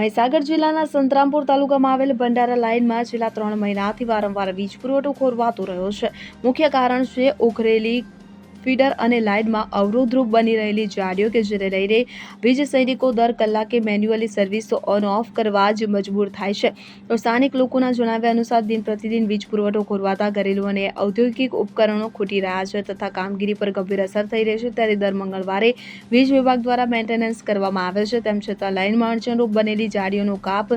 મહીસાગર જિલ્લાના સંતરામપુર તાલુકામાં આવેલ ભંડારા લાઇનમાં છેલ્લા ત્રણ મહિનાથી વારંવાર વીજ પુરવઠો ખોરવાતો રહ્યો છે. મુખ્ય કારણ છે ઉખરેલી ફીડર અને લાઇનમાં અવરોધરૂપ બની રહેલી જાળીઓ કે જેને લઈને વીજ સૈનિકો દર કલાકે મેન્યુઅલી સર્વિસ ઓન ઓફ કરવા જ મજબૂર થાય છે. તો સ્થાનિક લોકોના જણાવ્યા અનુસાર દિન પ્રતિદિન વીજ પુરવઠો ખોરવાતા ઘરેલું અને ઔદ્યોગિક ઉપકરણો ખૂટી રહ્યા છે તથા કામગીરી પર ગંભીર અસર થઈ રહી છે. ત્યારે દર મંગળવારે વીજ વિભાગ દ્વારા મેન્ટેનન્સ કરવામાં આવે છે. તેમ છતાં લાઇનમાં અડચણરૂપ બનેલી જાળીઓનો કાપ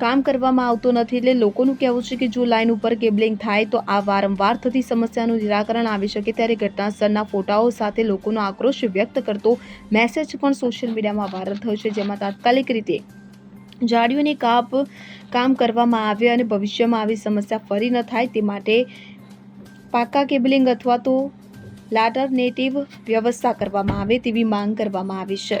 કામ કરવામાં આવતું નથી એટલે લોકોનું કહેવું છે કે જો લાઇન ઉપર કેબલિંગ થાય તો આ વારંવાર થતી સમસ્યાનું નિરાકરણ આવી શકે ત્યારે ઘટનાસ્થળના ફોટાઓ સાથે લોકોનો આક્રોશ વ્યક્ત કરતો મેસેજ પણ સોશિયલ મીડિયામાં વાયરલ થયો છે. જેમાં તાત્કાલિક રીતે જાડીઓની કાપ કામ કરવામાં આવે અને ભવિષ્યમાં આવી સમસ્યા ફરી ન થાય તે માટે પાકા કેબલિંગ અથવા તો લાટરનેટિવ વ્યવસ્થા કરવામાં આવે તેવી માંગ કરવામાં આવી છે.